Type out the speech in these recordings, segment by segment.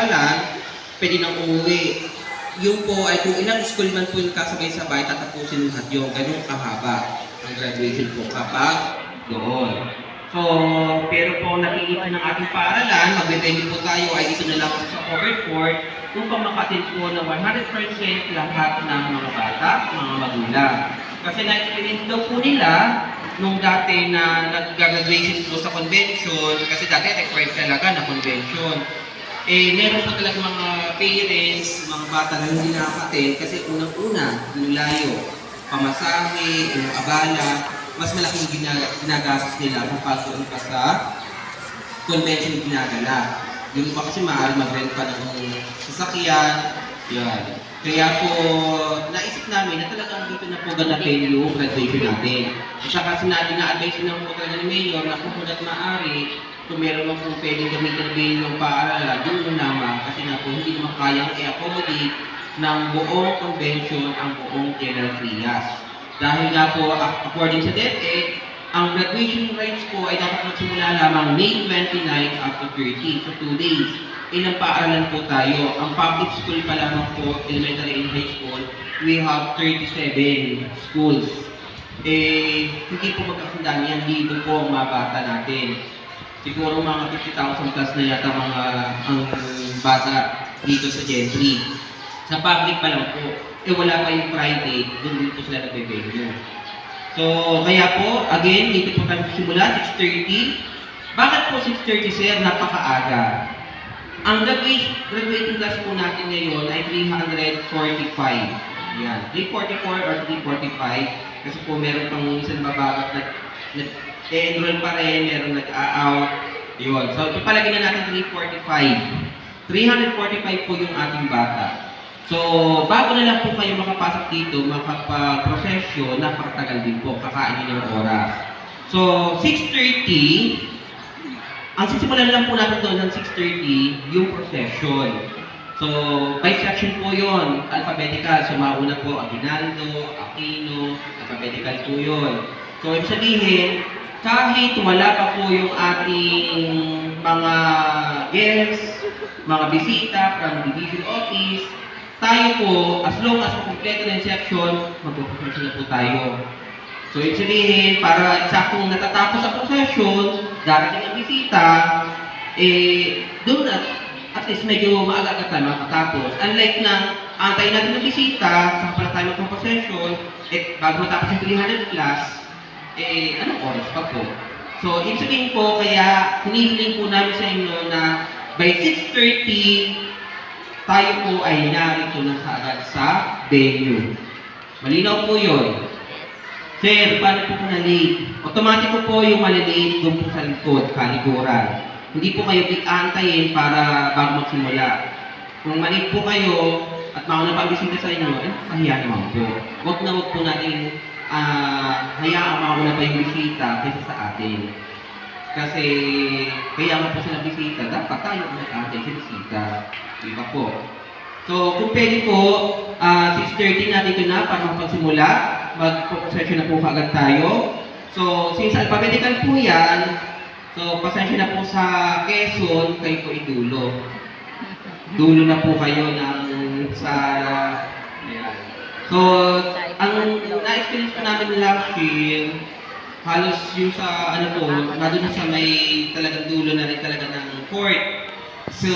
paaralan, pwede nang umuwi. Yung po ay kung ilang school man po yung kasabay-sabay, tatapusin lahat yung ganun kahaba ang graduation po kapag doon. So, pero po nakikita ng ating paaralan, magbe-venue po tayo ay dito na lang sa covered court upang makatin po na 100% lahat ng mga bata, mga magulang. Kasi na-experience daw po nila nung dati na nag-graduation po sa convention, kasi dati required talaga na convention. Eh, meron po talaga mga parents, mga bata na hindi nakakatin kasi unang-una, yung layo, pamasahe, yung abala, mas malaking gina- ginagastos nila kapag doon pa sa convention ginagala. Yung iba kasi maaari mag-rent pa ng sasakyan, yan. Kaya po, naisip namin na talagang dito na po ganapin yung graduation natin. At saka sinabi na advice ng po talaga ni Mayor na kung hanggat maaari, kung meron man po pwedeng gamitin na venue ng paaralan, doon naman kasi nga po hindi naman kayang i-accommodate ng buong convention ang buong General Trias. Dahil nga po, ac- according sa DepEd, ang graduation rites po ay dapat magsimula lamang May 29 up to 30, so 2 days. Ilang paaralan po tayo. Ang public school pa lamang po, elementary and high school, we have 37 schools. Eh, hindi po magkakandaan yan, libo po ang mga bata natin. Siguro mga 50,000 plus na yata mga ang bata dito sa Gen 3. Sa public pa lang po. Eh wala pa yung Friday, doon dito sila nagbe-venue. So, kaya po, again, dito po tayo simula, 6.30. Bakit po 6.30, sir? Napakaaga. Ang graduation, graduating class po natin ngayon ay 345. Yan, 344 or 345. Kasi po meron pang isang babagat na nag-enroll pa rin, meron nag-out. Yun. So, ipalagay na natin 345. 345 po yung ating bata. So, bago na lang po kayo makapasok dito, makapag-prosesyo, napakatagal din po, kakainin ng oras. So, 6.30, ang sisimulan lang po natin doon ng 6.30, yung procession. So, by section po yon alphabetical. So, mauna po Aguinaldo, Aquino, alphabetical po yun. So, ibig sabihin, kahit wala pa po yung ating mga guests, mga bisita from division office, tayo po, as long as kumpleto na yung section, magpo-procession na po tayo. So, ibig sabihin, para eksaktong natatapos ang procession, darating ang bisita, eh, doon na, at least medyo maaga-aga tayo makatapos. Unlike na, antay natin ng bisita, saka pala tayo magpo-procession, eh, bago matapos yung 300 plus, eh, anong oras pa po? So, ibig sabihin po, kaya hinihiling po namin sa inyo na by 6.30, tayo po ay narito na kaagad sa venue. Malinaw po yun. Sir, paano po kung na-late? Automatic po yung malilate doon po sa likod, kalikuran. Hindi po kayo antayin para bago magsimula. Kung malate po kayo at mauna pa ang bisita sa inyo, eh, kahiya naman po. Huwag na huwag po natin ah hayaan mauna pa yung bisita kaysa sa atin. Kasi kaya nga po sila bisita, dapat tayo ang nag-antay sa bisita. Di ba po? So, kung pwede po, ah 6.30 na dito na para makapagsimula. Mag-procession na po kaagad tayo. So, since alphabetical po yan, so pasensya na po sa Quezon, kayo po idulo. Dulo na po kayo ng sa... Ayan. So, ang na-experience po namin last year, halos yung sa ano po, nandun na sa may talagang dulo na rin talaga ng court. So,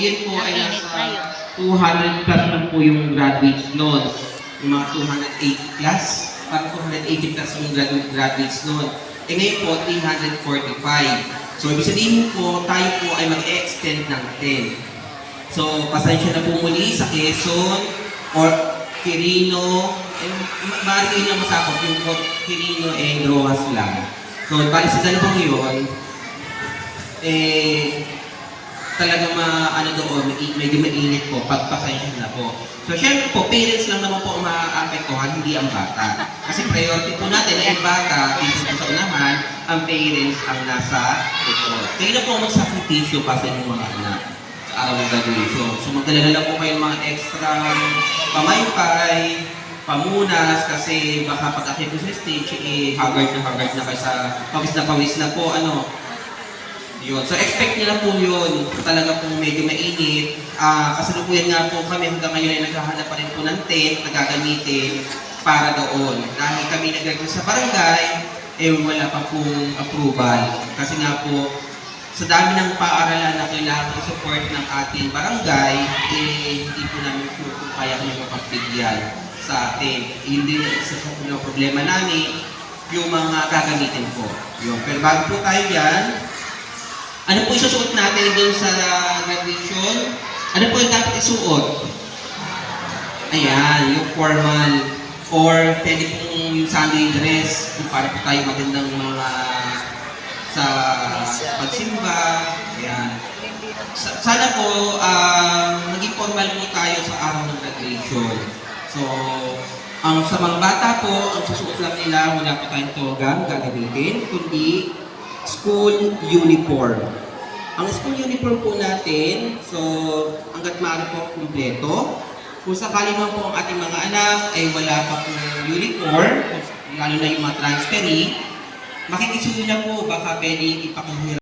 yun po ay nasa 200 plus lang po yung graduates noon. Yung mga 280 plus, parang 280 plus yung gradu- graduates noon. Eh ngayon po, 345. So, ibig sabihin po, tayo po ay mag-extend ng 10. So, pasensya na po muli sa Quezon or Quirino, eh, maaari kayo lang masakop yung Quirino and Rojas lang. So, bali sa dalawang yun, eh, talagang ma, ano doon, medyo mainit po, pagpasensya na po. So, syempre po, parents lang naman po maaapektuhan, hindi ang bata. Kasi priority po natin ang bata, dito sa unahan, ang parents ang nasa ito. Na po magsakripisyo para sa inyong mga anak araw ng graduation. So, magdala lang po kayo mga extra pamaypay, pamunas, kasi baka pag akit po sa stage, eh, haggard na haggard na kayo sa pawis na pawis na po, ano, Yun. So expect nila po yun. Talaga pong medyo mainit. Ah, kasalukuyan nga po kami hanggang ngayon ay naghahanap pa rin po ng tent na gagamitin para doon. Dahil kami nag-request sa barangay, eh wala pa pong approval. Kasi nga po, sa dami ng paaralan na kailangan i-support ng ating barangay, eh hindi po namin kung kaya kami mapagbigyan sa atin. Isa sa mga problema namin, yung mga gagamitin po. Yun. Pero bago po tayo dyan, ano po isusuot natin doon sa graduation? Ano po yung dapat isuot? Ayan, yung formal. Or pwede pong yung Sunday dress, kung para po tayo magandang mga sa pagsimba. Ayan. Sa- Sana po, ah, naging formal po tayo sa araw ng graduation. So, ang sa mga bata po, ang susuot lang nila, wala po tayong togang gagamitin, kundi school uniform. Ang school uniform po natin, so hanggat maaari po kumpleto. Kung sakali man po ang ating mga anak ay wala pa po uniform, lalo na yung mga transferee, makikisuyo na po, baka pwede ipakuhira